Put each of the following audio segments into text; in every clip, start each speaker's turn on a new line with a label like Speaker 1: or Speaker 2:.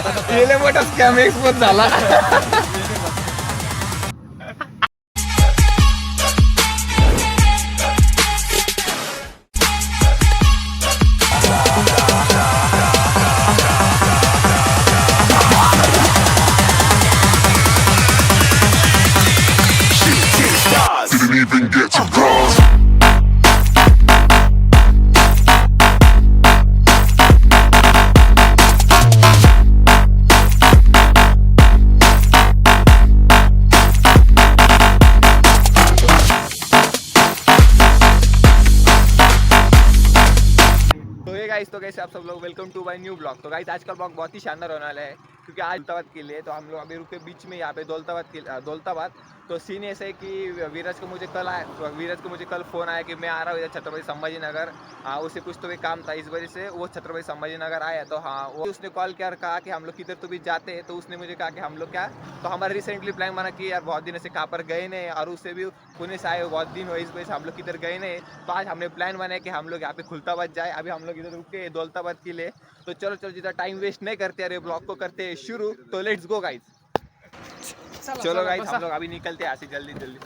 Speaker 1: गेले मोठा scam expose झाला
Speaker 2: Didn't even get to bronze.
Speaker 1: कैसे आप सब लोग welcome to my new blog तो गाइस आज का ब्लॉग बहुत ही शानदार होने वाला है। क्योंकि आज दौलताबाद के लिए तो हम लोग अभी रुके बीच में यहाँ पे दौलताबाद के दौलताबाद। तो सीन ऐसा है कि वीरज को मुझे कल आया तो वीरज को मुझे कल फ़ोन आया कि मैं आ रहा हूँ इधर छत्रपति संभाजी नगर। हाँ उसे कुछ तो भी काम था इस वजह से, वो छत्रपति संभाजी नगर आया तो हाँ वो उसने कॉल किया और कहा कि हम लोग किधर तो भी जाते हैं तो उसने मुझे कहा कि हम लोग क्या तो हमारा रिसेंटली प्लान बना कि यार बहुत दिन से कहाँ पर गए नहीं, और उससे भी पुणे से आए, बहुत दिन हुए इस वजह से हम लोग किधर गए नहीं। तो आज हमने प्लान बनाया कि हम लोग यहाँ पे खुलताबाद जाए, अभी हम लोग इधर रुके हैं दौलताबाद के लिए। तो चलो चलो, जितना टाइम वेस्ट नहीं करते, अरे ब्लॉग को करते शुरू तो लेट्स गो गाइस चलो गाइस हम लोग अभी निकलते हैं यहाँ से जल्दी जल्दी.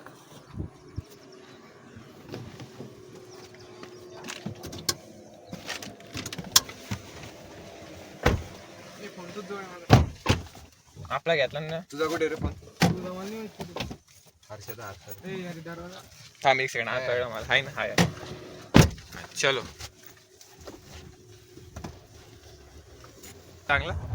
Speaker 1: आपला घेतला ना?
Speaker 3: तुझा कुठे रे फोन?
Speaker 1: थांब एक सेकंड आता कळलं मला. हाय ना हाय. चलो. चांगला?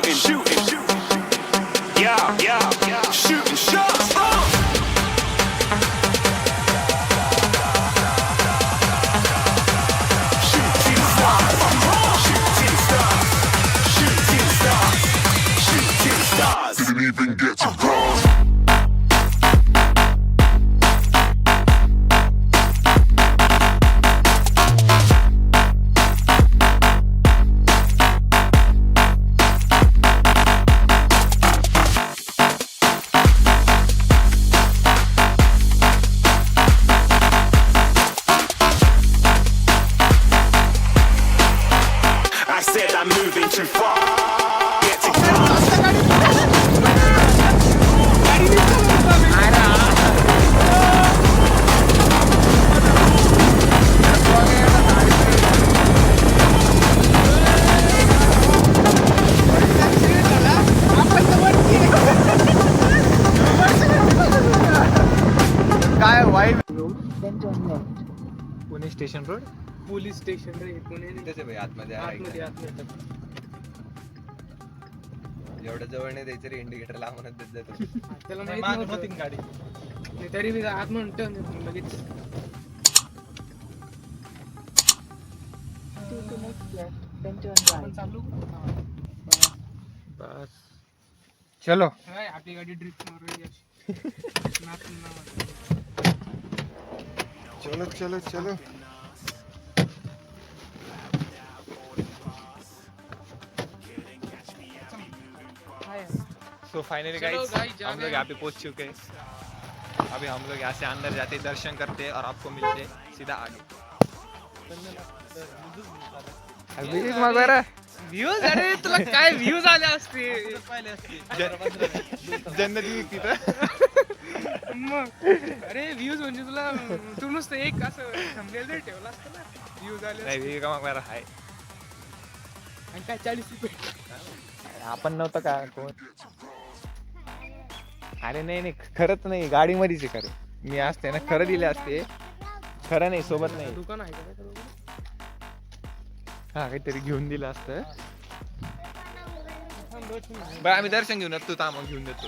Speaker 1: Pune station road?
Speaker 4: Police station रे पुणे नाही.
Speaker 3: आतमध्ये
Speaker 4: आतमध्ये आतमध्ये.
Speaker 3: एवढं जवळ नाही द्यायचं रे इंडिकेटर लांबूनच देत जातो
Speaker 4: त्याला माहीत नव्हतं. गाडी. नाही, तरी मी आत म्हणून टर्न लगेच.
Speaker 5: Take the next left, then turn right.
Speaker 4: चालू
Speaker 1: बस. चलो.
Speaker 4: काय आपली गाडी ड्रिफ्ट मारली अशी नाच नावाची.
Speaker 1: चलो चलो चलो।
Speaker 4: हाय.
Speaker 1: सो फाइनली गाइस हम लोग यहाँ पे पहुँच चुके हैं। अभी हम लोग यहाँ से अंदर जाते हैं, दर्शन करते हैं और आपको मिलते हैं सीधा आगे।
Speaker 4: व्ह्यूज अरे तुला काय व्ह्यूज आले असते
Speaker 1: जन्नत तिथं
Speaker 4: मग. अरे व्ह्यूज म्हणजे तुला तू नुसतं एक असं थांबलेलं तरी ठेवलं असतं ना व्ह्यूज आले
Speaker 1: नाही
Speaker 4: असते.
Speaker 1: विवेका मकबरा आहे.
Speaker 4: आणि काय चाळीस रुपये?
Speaker 1: आपण नव्हतं का? कोण? अरे नाही नाही खरंच नाही गाडीमध्येच आहे खरं. मी असते ना खरं दिले असते. खरं नाही सोबत नाही.
Speaker 4: दुकान आहे का?
Speaker 1: हा काहीतरी घेऊन दिलं असतं.
Speaker 4: थांब.
Speaker 1: बरं आम्ही दर्शन घेऊन येतो तू मग घेऊन देतो.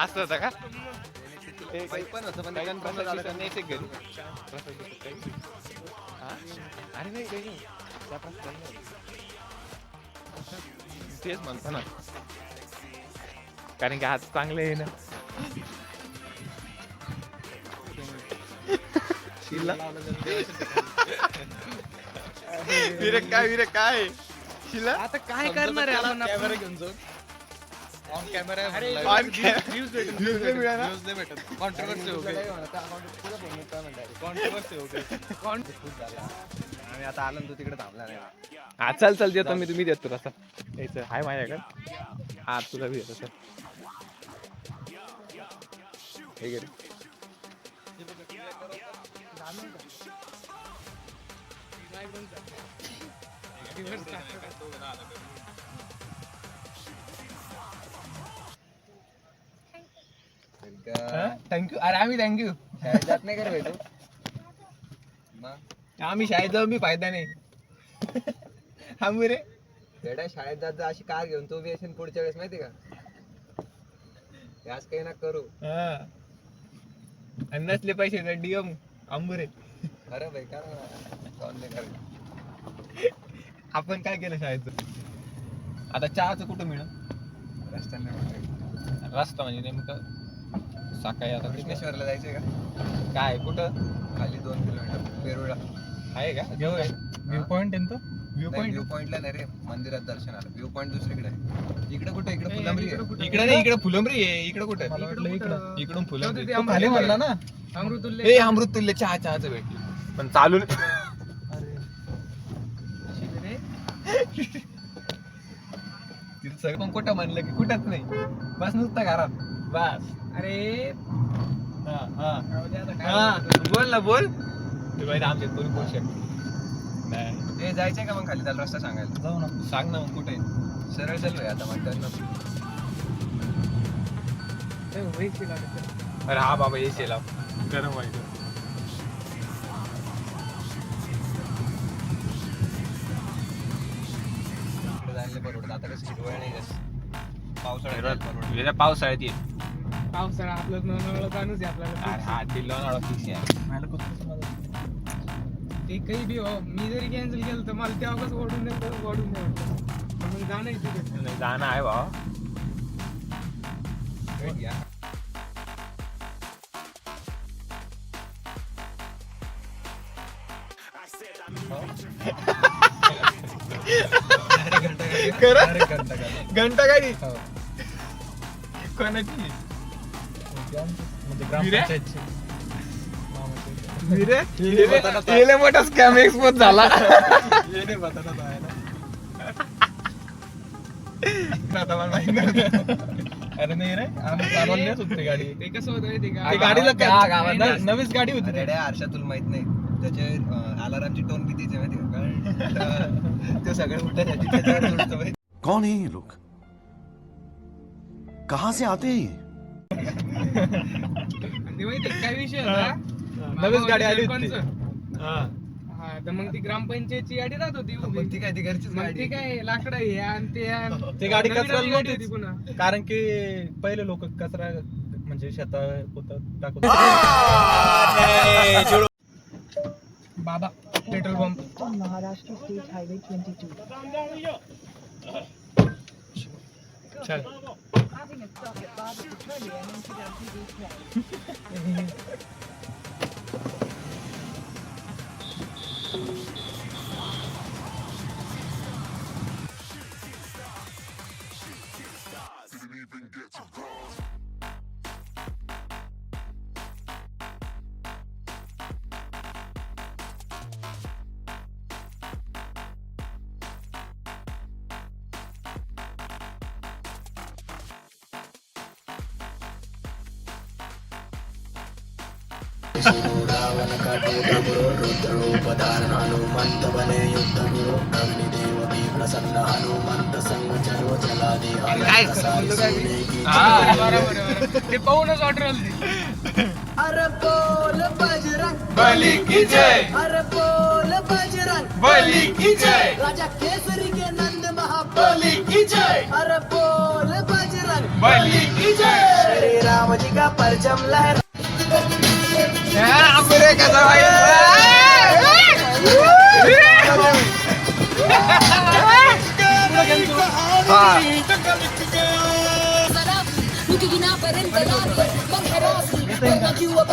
Speaker 1: असं होतं का
Speaker 3: पण होतं पण?
Speaker 1: नाही घरी? अरे नाही. तेच म्हणतो ना कारण की आज चांगले आहे ना शिला विरे काय विरे काय शिला
Speaker 4: आता काय करणार आहे आपण
Speaker 3: कॅमेरा घेऊन जाऊ. ऑन कॅमेरा
Speaker 4: views भेटून
Speaker 1: Views नाही.
Speaker 3: नाही भेटत. कॉन्ट्रोवर्सी हो गई कॉन्ट्रोवर्सी हो गई
Speaker 4: कोण
Speaker 3: आम्ही आता आलो ना, तू तिकडे थांबला नाही.
Speaker 1: हा चल चल देतो मी तुम्ही देतो तसा. यायचं हाय माझ्याकडे? हा तुला बी देतो सर हे.
Speaker 3: थँक्यू अरे आम्ही थँक्यू शाळेत जात नाही का रे भाई तू
Speaker 1: आम्ही शाळेत जाऊन बी फायदा नाही. हा रे.
Speaker 3: बेटा शाळेत जात जा अशी कार घेऊन. तू बी असेल पुढच्या वेळेस माहिती का? आज काही ना करू.
Speaker 1: हा. आणि नसले पैसे तर डीएम आंबुरे.
Speaker 3: खरं भाई कर कर
Speaker 1: आपण काय केलं शाळेचं? आता चहाचं कुठं मिळेल?
Speaker 3: रस्त्याने
Speaker 1: रस्ता म्हणजे नेमकं सकाळी आता?
Speaker 3: विघ्नेश्वरला जायचंय का?
Speaker 1: काय कुठं?
Speaker 3: खाली दोन किलोमीटर पेरूळला.
Speaker 1: आहे का? जवळ व्ह्यू पॉइंट आहे तो? व्ह्यू
Speaker 3: व्ह्यू
Speaker 1: पॉइंट
Speaker 3: पॉइंटला नाही रे. मंदिरात दर्शनाला व्ह्यू पॉइंट दुसरीकडे आहे. इकडे कुठे इकडे फुलंबरी आहे.
Speaker 1: इकडे नाही इकडे फुलंबरी आहे. इकडे कुठे
Speaker 4: इकडं कुठं?
Speaker 1: इकडून फुलंबरी.
Speaker 4: ते
Speaker 1: खाली म्हणला ना.
Speaker 4: अमृतुल्य.
Speaker 1: ए अमृत तुल्य चहा चहाचं भेटली. पण चालू
Speaker 4: रे.
Speaker 1: तिथं सगळं पण कुठं म्हणलं की कुठंच नाही. बस नुसतं घरात. बस.
Speaker 4: अरे.
Speaker 1: हा हा.
Speaker 4: राहू दे आता काय
Speaker 1: हा
Speaker 4: बोलतो.
Speaker 1: बोल ना बोल. ते बाई आमच्या कोणी बोल शकत नाही.
Speaker 3: ए जायचंय का मग खाली? त्याला रस्ता सांगायला.
Speaker 1: जाऊ ना. सांग ना मग कुठे
Speaker 3: सरळ चल भाई आता म्हणतात.
Speaker 1: अरे हा बाबा येशील गरम व्हायचं.
Speaker 3: आता कसं हिरवळ नाही जास्त पावसाळ्यात.
Speaker 1: गेल्या पावसाळ्यात ये.
Speaker 4: पावसाळा आपलं नळ चालूच आहे आपल्याला.
Speaker 1: हा ते लोणावळा फिक्स आहे.
Speaker 4: ते काही बी हो मी जरी कॅन्सल केलं तर मला तेव्हा कसं ओढून तर ओढून मग जाणं आहे तिथे
Speaker 1: नाही जाणं आहे भावा.
Speaker 3: भेट घ्या.
Speaker 1: खरं?
Speaker 3: घंटा गाडी.
Speaker 1: घंटा गाडी?
Speaker 3: हो.
Speaker 1: कोणाची?
Speaker 3: म्हणजे
Speaker 1: मोठा स्कॅम एक्सपोज झाला.
Speaker 3: अरे नाही रे आम्ही चालवलीच होती गाडी.
Speaker 4: ते कसं होतं
Speaker 1: गाडीला
Speaker 3: त्या
Speaker 1: काय-
Speaker 3: गावात
Speaker 1: न- नवीच गाडी होती
Speaker 3: हर्षा तुला माहीत नाही. त्याचे अलारामची टोन आहे माहिती का? कारण ते सगळे
Speaker 2: कौन है ये लोग? कहाँ से आते हैं
Speaker 4: काय विषय होता?
Speaker 1: नवीच गाडी आली होती. हा.
Speaker 4: हा तर मग ती ग्रामपंचायतची गाडी राहत होती उभी.
Speaker 3: मग ती काय ती घरचीच
Speaker 4: मग
Speaker 3: गाडी?
Speaker 4: ती काय लाकडं हे आण ते आण
Speaker 6: ते गाडी
Speaker 4: नवीन गाडी
Speaker 6: नव्हतीच.
Speaker 4: होती पुन्हा.
Speaker 6: कारण की पहिले लोक कचरा म्हणजे शेतात पोतात टाकत
Speaker 4: बाबा petrol
Speaker 5: pump. Maharashtra state highway
Speaker 2: twenty two. चल.
Speaker 4: काय बोललो काय? मी? बरोबर, बरोबर. ते पाहूनच ऑर्डर आली
Speaker 1: बली की जय.
Speaker 7: अरे बोल बजरंग
Speaker 1: बली की जय.
Speaker 5: राजा केसरी के नंद महाबली. की जय. अरे बोल बजरंग
Speaker 1: बली की जय.
Speaker 5: श्री राम जी का परचम लहर.
Speaker 1: अपुरे कसा भाई
Speaker 7: Looking out for infidelity, fuck harassment. Fuck you up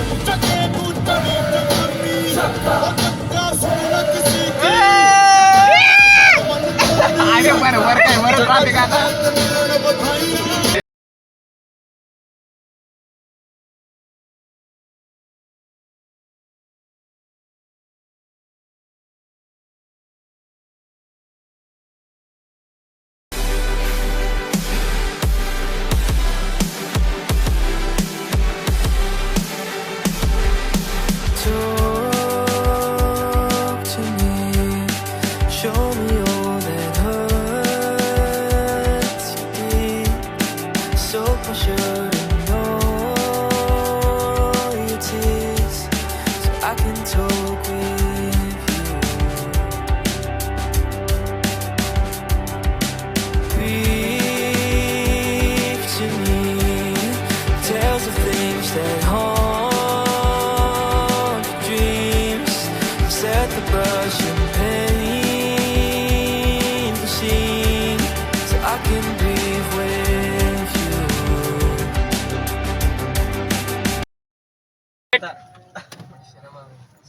Speaker 8: highway પર વરકાય વર ટ્રાફિક હતા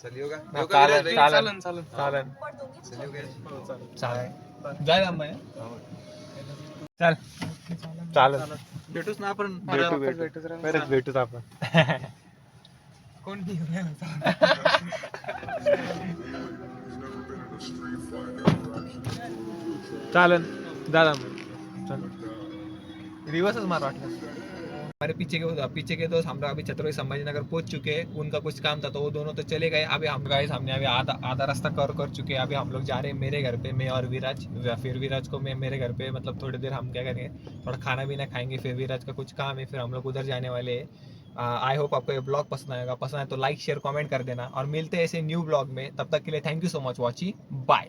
Speaker 3: चलियो का
Speaker 6: हा, चल
Speaker 3: भेटूच ना आपण.
Speaker 6: भेटू भेटू. परत भेटूच आपण.
Speaker 4: कोण घेऊन येणार?
Speaker 6: चालेल. दादा चल रिवर्सच मार वाटलं.
Speaker 1: हमारे पीछे के पीछे के दोस्त हम लोग अभी छत्रपति संभाजी नगर पहुँच चुके हैं। उनका कुछ काम था तो वो दोनों तो चले गए। अभी हम गाइस हमने अभी आधा आधा रास्ता कवर कर चुके हैं। अभी हम लोग जा रहे हैं मेरे घर पे, मैं और विराज। फिर विराज को मैं मेरे घर पे मतलब थोड़ी देर हम क्या करेंगे, थोड़ा खाना पीना खाएँगे। फिर विराज का कुछ काम है, फिर हम लोग उधर जाने वाले हैं। आई होप आपको ये ब्लॉग पसंद आएगा। पसंद आए तो लाइक शेयर कमेंट कर देना। और मिलते हैं ऐसे न्यू ब्लॉग में। तब तक के लिए thank you so much watching bye